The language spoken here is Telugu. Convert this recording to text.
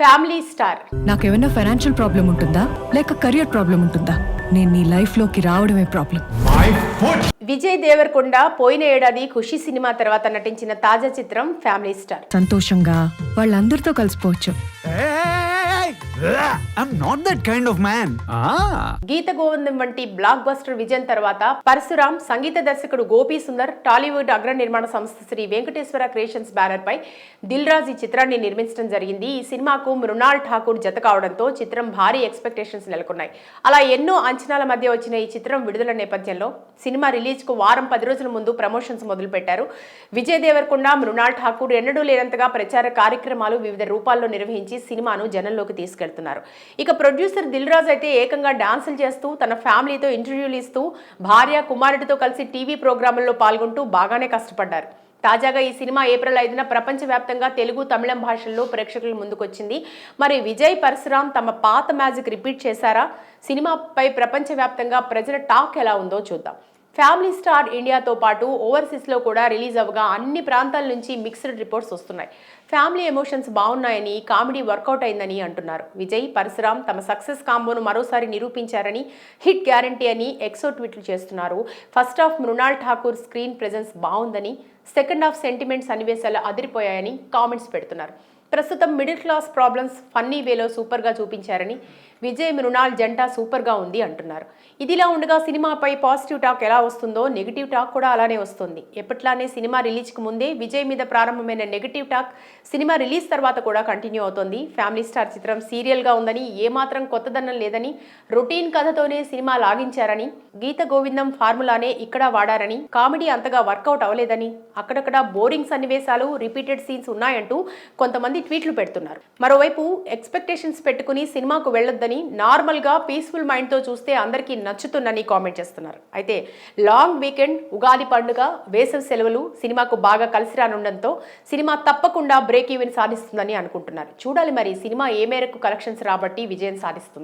Family star. నాకేమైనా ఫైనాన్షియల్ ప్రాబ్లం ఉంటుందా? లేక కెరియర్ ప్రాబ్లం ఉంటుందా? నేను నీ లైఫ్లోకి రావడమే ప్రాబ్లం విజయ్ దేవరకొండ పోయిన ఏడాది ఖుషి సినిమా తర్వాత నటించిన తాజా చిత్రం ఫ్యామిలీ స్టార్. సంతోషంగా వాళ్ళందరితో కలిసిపోవచ్చు. I'm not that kind of man Geetha Govindam వంటి బ్లాక్ బస్టర్ విజయం తర్వాత పరశురాం సంగీత దర్శకుడు గోపీ సుందర్ టాలీవుడ్ అగ్ర నిర్మాణ సంస్థ శ్రీ వెంకటేశ్వర క్రియేషన్స్ బ్యానర్ పై దిల్ రాజ్ ఈ చిత్రాన్ని నిర్మించడం జరిగింది. ఈ సినిమాకు మృణాల్ ఠాకూర్ జత కావడంతో చిత్రం భారీ ఎక్స్పెక్టేషన్స్ నెలకొన్నాయి. అలా ఎన్నో అంచనాల మధ్య వచ్చిన ఈ చిత్రం విడుదల నేపథ్యంలో సినిమా రిలీజ్కు వారం పది రోజుల ముందు ప్రమోషన్స్ మొదలుపెట్టారు. విజయ్ దేవరకొండ మృణాల్ ఠాకూర్ ఎన్నడూ లేనంతగా ప్రచార కార్యక్రమాలు వివిధ రూపాల్లో నిర్వహించి సినిమాను జనంలోకి తీసుకెళ్తున్నారు ఇక ప్రొడ్యూసర్ దిల్ రాజు అయితే ఏకంగా డాన్సులు చేస్తూ తన ఫ్యామిలీతో ఇంటర్వ్యూలు ఇస్తూ భార్య కుమారుడితో కలిసి టీవీ ప్రోగ్రాముల్లో పాల్గొంటూ బాగానే కష్టపడ్డారు. తాజాగా ఈ సినిమా ఏప్రిల్ ఐదున ప్రపంచవ్యాప్తంగా తెలుగు తమిళం భాషల్లో ప్రేక్షకుల ముందుకొచ్చింది. మరి విజయ్ పరశురాం తమ పాత మ్యాజిక్ రిపీట్ చేశారా? సినిమాపై ప్రపంచవ్యాప్తంగా ప్రజల టాక్ ఎలా ఉందో చూద్దాం. ఫ్యామిలీ స్టార్ ఇండియాతో పాటు ఓవర్సీస్లో కూడా రిలీజ్ అవ్వగా అన్ని ప్రాంతాల నుంచి మిక్స్డ్ రిపోర్ట్స్ వస్తున్నాయి. ఫ్యామిలీ ఎమోషన్స్ బాగున్నాయని కామెడీ వర్కౌట్ అయిందని అంటున్నారు. విజయ్ పరశురామ్ తమ సక్సెస్ కాంబోను మరోసారి నిరూపించారని హిట్ గ్యారంటీ అని ఎక్సో ట్వీట్లు చేస్తున్నారు. First half Mrunal Thakur screen presence బాగుందని సెకండ్ హాఫ్ సెంటిమెంట్ సన్నివేశాలు అదిరిపోయాయని కామెంట్స్ పెడుతున్నారు. ప్రస్తుతం మిడిల్ క్లాస్ ప్రాబ్లమ్స్ ఫన్నీ వేలో సూపర్గా చూపించారని విజయ్ మృణాల్ జంట సూపర్గా ఉంది అంటున్నారు. ఇదిలా ఉండగా సినిమాపై పాజిటివ్ టాక్ ఎలా వస్తుందో నెగిటివ్ టాక్ కూడా అలానే వస్తుంది. ఎప్పట్లానే సినిమా రిలీజ్కి ముందే విజయ్ మీద ప్రారంభమైన నెగిటివ్ టాక్ సినిమా రిలీజ్ తర్వాత కూడా కంటిన్యూ అవుతోంది. ఫ్యామిలీ స్టార్ చిత్రం సీరియల్గా ఉందని ఏమాత్రం కొత్తదనం లేదని రొటీన్ కథతోనే సినిమా లాగించారని గీత గోవిందం ఫార్ములానే ఇక్కడ వాడారని కామెడీ అంతగా వర్కౌట్ అవ్వలేదని అక్కడక్కడ బోరింగ్ సన్నివేశాలు రిపీటెడ్ సీన్స్ ఉన్నాయంటూ కొంతమంది ట్వీట్లు పెడుతున్నారు. మరోవైపు ఎక్స్పెక్టేషన్స్ పెట్టుకుని సినిమాకు వెళ్ళొద్దని నార్మల్గా పీస్ఫుల్ మైండ్తో చూస్తే అందరికీ నచ్చుతుందని కామెంట్ చేస్తున్నారు. అయితే లాంగ్ వీకెండ్ ఉగాది పండుగ వేసవి సెలవులు సినిమాకు బాగా కలిసి రానుండడంతో సినిమా తప్పకుండా బ్రేక్ ఈవెన్ సాధిస్తుందని అనుకుంటున్నారు. చూడాలి మరి సినిమా ఏ మేరకు కలెక్షన్స్ రాబట్టి విజయం సాధిస్తుందో.